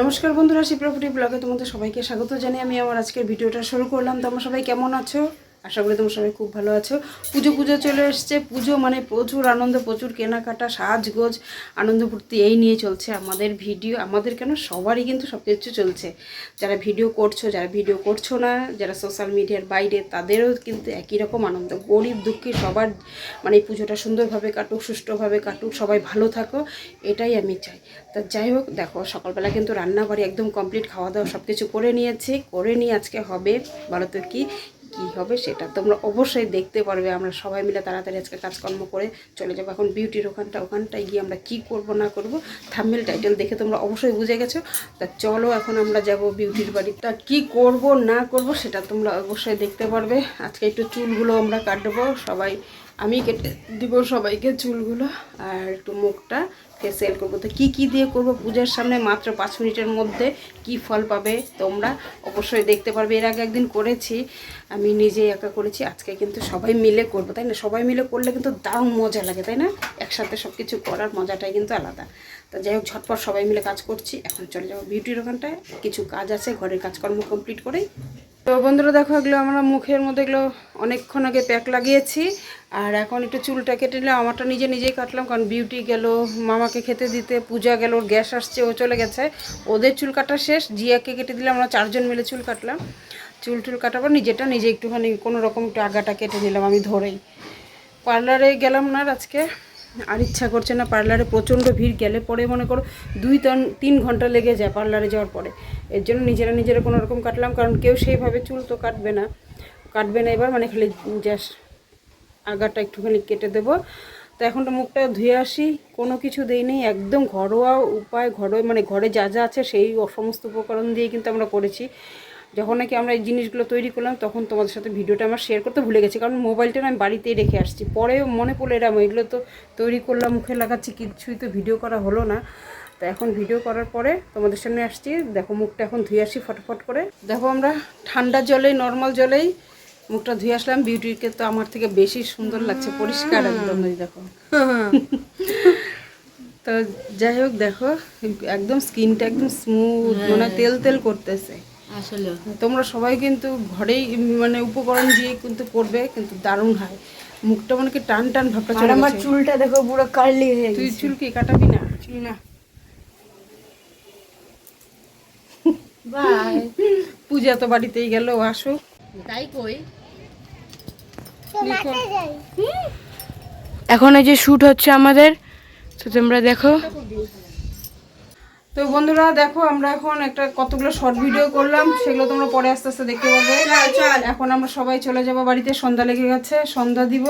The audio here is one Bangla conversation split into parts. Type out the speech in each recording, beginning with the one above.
নমস্কার বন্ধুরা শিপ্রপুটি ব্লগে তোমাদের সবাইকে স্বাগত জানিয়ে আমি আমার আজকের ভিডিওটা শুরু করলাম। তোমরা সবাই কেমন আছো? আশা করি তোমরা সবাই খুব ভালো আছো। পুজো পুজো চলে এসছে। পুজো মানে প্রচুর আনন্দ, প্রচুর কেনাকাটা, সাজগোজ, আনন্দ ফুর্তি, এই নিয়ে চলছে আমাদের ভিডিও। আমাদের কেন? সবারই কিন্তু সব কিছু চলছে। যারা ভিডিও করছ, যারা ভিডিও করছ না, যারা সোশ্যাল মিডিয়ার বাইরে, তাদেরও কিন্তু একই রকম আনন্দ। গরিব, দুঃখী, সবার মানে এই পুজোটা সুন্দরভাবে কাটুক, সুষ্ঠুভাবে কাটুক, সবাই ভালো থাকো, এটাই আমি চাই। তা যাই হোক, দেখো, সকালবেলা কিন্তু রান্না বাড়ি একদম কমপ্লিট খাওয়া দাওয়া সব কিছু করে নিয়েছি। করে নিয়ে আজকে হবে, বলো তো কি? কি হবে সেটা তোমরা অবশ্যই দেখতে পারবে। আমরা সবাই মিলে তাড়াতাড়ি আজকে কাজকর্ম করে চলে যাব। এখন বিউটির ওখানটা, ওখানটায় গিয়ে আমরা কি করব, না করব থাম্বেল টাইটেল দেখে তোমরা অবশ্যই বুঝে গেছো। তা চলো এখন আমরা যাব বিউটির বাড়ি। তা কি করব, না করব, সেটা তোমরা অবশ্যই দেখতে পারবে। আজকে একটু চুলগুলো আমরা কাটবো, সবাই আমি কেটে দিব সবাইকে চুলগুলো আর একটু মুখটা ফেসিয়াল করব। তো কী কী দিয়ে করব পূজার সামনে? মাত্র পাঁচ মিনিটের মধ্যে কি ফল পাবে তোমরা অবশ্যই দেখতে পারবে। এর আগে একদিন করেছি, আমি নিজে একা করেছি, আজকে কিন্তু সবাই মিলে করব, তাই না? সবাই মিলে করলে কিন্তু দারুণ মজা লাগে, তাই না? একসাথে সব কিছু করার মজাটাই কিন্তু আলাদা। তা যাই হোক, ঝটপট সবাই মিলে কাজ করছি, এখন চলে যাব বিউটির ওখানটায় কিছু কাজ আছে, ঘরের কাজকর্ম কমপ্লিট করেই তো বন্ধুরা দেখো এগুলো আমরা মুখের মধ্যে এগুলো অনেকক্ষণ আগে প্যাক লাগিয়েছি। আর এখন একটু চুলটা কেটে নিলাম। আমারটা নিজে নিজেই কাটলাম, কারণ বিউটি গেল, মামাকে খেতে দিতে, পূজা গেল, ওর গ্যাস আসছে, ও চলে গেছে। ওদের চুল কাটা শেষ, জিয়াকে কেটে দিলাম, আমরা চারজন মিলে চুল কাটলাম। চুল টুল কাটার পর নিজেটা নিজে একটুখানি কোনো রকম একটু আগাটা কেটে নিলাম আমি ধরেই। পার্লারে গেলাম না আজকে। আর ইচ্ছা করছে না, পার্লারে প্রচণ্ড ভিড় গেলে পরে মনে করো দুই তিন তিন ঘণ্টা লেগে যায় পার্লারে যাওয়ার পরে। এর জন্য নিজেরা নিজেরা কোনো রকম কাটলাম, কারণ কেউ সেইভাবে চুল তো কাটবে না। কাটবে না এবার মানে খালি জাস্ট আগাটা একটুখানি কেটে দেবো। তো এখন তো মুখটা ধুয়ে আসি, কোনো কিছু দেইনি একদম ঘরোয়া উপায়, ঘরোয়া মানে ঘরে যা যা আছে সেই সমস্ত উপকরণ দিয়ে কিন্তু আমরা করেছি। যখন নাকি আমরা এই জিনিসগুলো তৈরি করলাম, তখন তোমাদের সাথে ভিডিওটা আমার শেয়ার করতে ভুলে গেছি। কারণ মোবাইলটা আমি বাড়িতেই রেখে আসছি। পরে মনে পড়ল এরম, এগুলো তো তৈরি করলাম, মুখে লাগাচ্ছি, কিছুই তো ভিডিও করা হলো না। তো এখন ভিডিও করার পরে তোমাদের সামনে আসছি। দেখো, মুখটা এখন ধুয়ে আসি ফটফট করে। দেখো আমরা ঠান্ডা জলেই নর্মাল জলেই মুখটা ধুয়ে আসলাম। বিউটিকে তো আমার থেকে বেশি সুন্দর লাগছে, পরিষ্কার একদম দেখো। তো যাই হোক, দেখো, একদম স্কিনটা একদম স্মুথ মানে তেল তেল করতেছে। আসলে তোমরা সবাই কিন্তু ঘরেই মানে উপকরণ দিয়ে কিন্তু করবে কিন্তু দারুণ হয়। মুখটা মানে কি টান টান ভাবটা চলে আমার চুলটা দেখো পুরো কার্লি হয়ে তুই চুল কি কাটাবি না? চুল না। বাই। পূজা তো বাড়িতেই গেল আসুক তাই কই? এখন এই যে শুট হচ্ছে আমাদের তো তোমরা দেখো। তো বন্ধুরা দেখো আমরা এখন একটা কতগুলো শর্ট ভিডিও করলাম সেগুলো তোমরা পরে আস্তে আস্তে দেখতে পাবে এখন আমরা সবাই চলে যাব বাড়িতে সন্ধ্যা লেগে গেছে সন্ধ্যা দিব।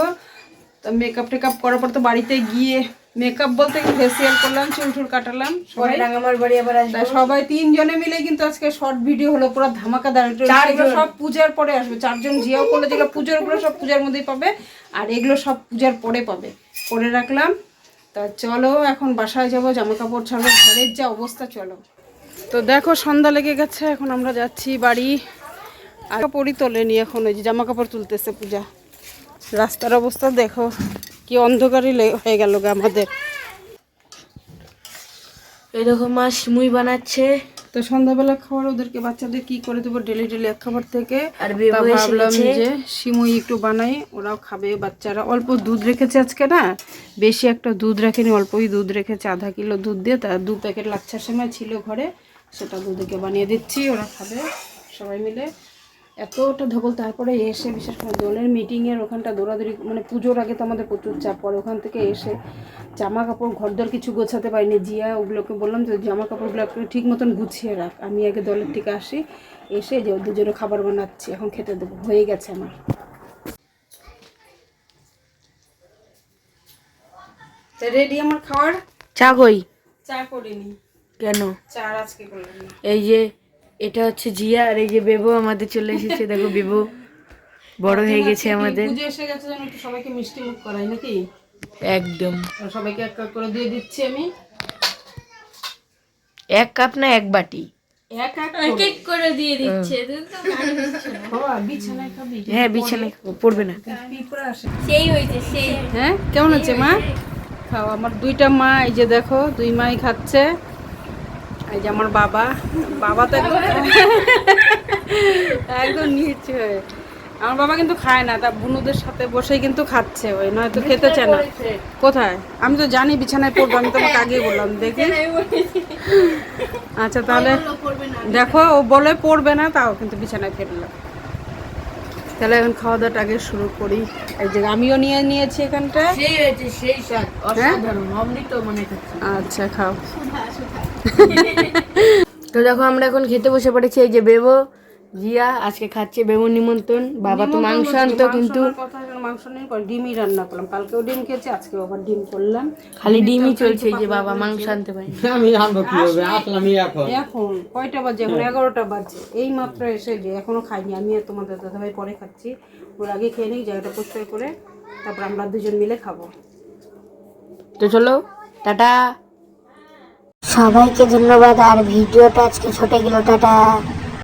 তো মেকআপ টেকআপ করার পর তো বাড়িতে গিয়ে মেকআপ বলতে ফেসিয়াল করলাম চুল টুল কাটালাম সবাই। বাড়ি আবার সবাই তিনজনে মিলে কিন্তু আজকে শর্ট ভিডিও হলো পুরো ধামাকাদার সেগুলো সব পূজার পরে আসবে চারজন জিয়াও করলে যেগুলো পুজোর সব পূজার মধ্যেই পাবে আর এগুলো সব পূজার পরে পাবে। করে রাখলাম। তা চলো, এখন বাসায় যাব জামা কাপড় ছাড়বো, ঘরের যা অবস্থা, চলো। তো দেখো, সন্ধ্যা লেগে গেছে, এখন আমরা যাচ্ছি বাড়ি। আর কাপড়ই তোলেনি এখন, ওই যে জামা কাপড় তুলতেছে পূজা। রাস্তার অবস্থা দেখো, কি অন্ধকারই হয়ে গেল আমাদের। এরকম দেখো মা সিমুই বানাচ্ছে। তো সন্ধ্যাবেলা খাবার ওদেরকে বাচ্চাদের কি করে দেবো ডেলি ডেলি এক খাবার থেকে? ভাবলাম যে সিমুই একটু বানাই ওরাও খাবে বাচ্চারা। অল্প দুধ রেখেছে আজকে না? বেশি একটা দুধ রাখেনি অল্পই দুধ রেখেছে আধা কিলো দুধ দিয়ে। তার দু প্যাকেট লাচ্ছার সময় ছিল ঘরে সেটা দুধকে বানিয়ে দিচ্ছি ওরা খাবে সবাই মিলে। এতটা ধকল তারপরে এসে বিশেষ করে দোলের মিটিংয়ের ওখানটা দৌড়াদৌড়ি মানে পুজোর আগে তো আমাদের প্রচুর চাপ পড়ে ওখান থেকে এসে জামা কাপড় ঘরদর কিছু গোছাতে পারিনি জিয়া ওগুলোকে বললাম যে জামা কাপড়গুলো একটু ঠিক মতন গুছিয়ে রাখ আমি আগে দলের থেকে আসি এসে যে দুজনে খাবার বানাচ্ছি এখন খেতে দেবো হয়ে গেছে আমার। রেডি আমার খাওয়ার? চা কই? চা করিনি। কেন? চা আজকে করলাম এই যে এটা হচ্ছে জিয়া আর এই যে বেবু আমাদের চলে এসেছে। দেখো বেবু বড় হয়ে গেছে আমাদের। পুজো এসে গেছে যেন একটু সবাইকে মিষ্টি মুখ করাই নাকি? একদম। সবাইকে এক কাপ করে দিয়ে দিচ্ছি আমি। এক কাপ না এক বাটি? এক এক করে। দিয়ে দিচ্ছে বাবা বিছানায় খাবি? হ্যাঁ বিছানায় পড়বে না। সেই হয়েছে সেই। হ্যাঁ কেমন আছে মা? খাও আমার দুইটা মা এই যে দেখো দুই মাই খাচ্ছে। এই যে আমার বাবা বাবা তো একদম একদম নিচে হয়ে। আমার বাবা কিন্তু খায় না তা বুনুদের সাথে বসে কিন্তু খাচ্ছে ওই নয়তো খেতে চায় না। কোথায়? আমি তো জানি বিছানায় পড়ব আমি তোমাকে আগে বললাম দেখি। আচ্ছা তাহলে দেখো ও বলে পড়বে না তাও কিন্তু বিছানায় ফেলল। তাহলে এখন খাওয়া দাওয়াটা আগে শুরু করি। এই যে আমিও নিয়ে নিয়েছি এখানটা সেই সেই স্বাদ। মনে হচ্ছে আচ্ছা খাও। তো দেখো আমরা এখন খেতে বসে পড়েছি এই যে বেবো জিয়া আজকে খাচ্ছে বেবো নিমন্ত্রণ বাবা তো মাংস আনতো কিন্তু। মাংস নেই করে ডিমই রান্না করলাম। কালকেও ডিম খেয়েছি আজকেও আবার ডিম করলাম। খালি ডিমই চলছে এই যে বাবা মাংস আনতে পারি আমি আনব কি হবে? আসলামই এখন। এখন কয়টা বাজে এখন? এগারোটা বাজে। এই মাত্র এসে যে এখনও খাইনি আমি আর তোমাদের দাদাভাই পরে খাচ্ছি। ওর আগে খেয়ে নিই জায়গাটা পরিষ্কার করে তারপর আমরা দুজন মিলে খাব। তো চলো টাটা। সবাইকে ধন্যবাদ আর ভিডিওটা আজকে ছোটে গেল টাটা।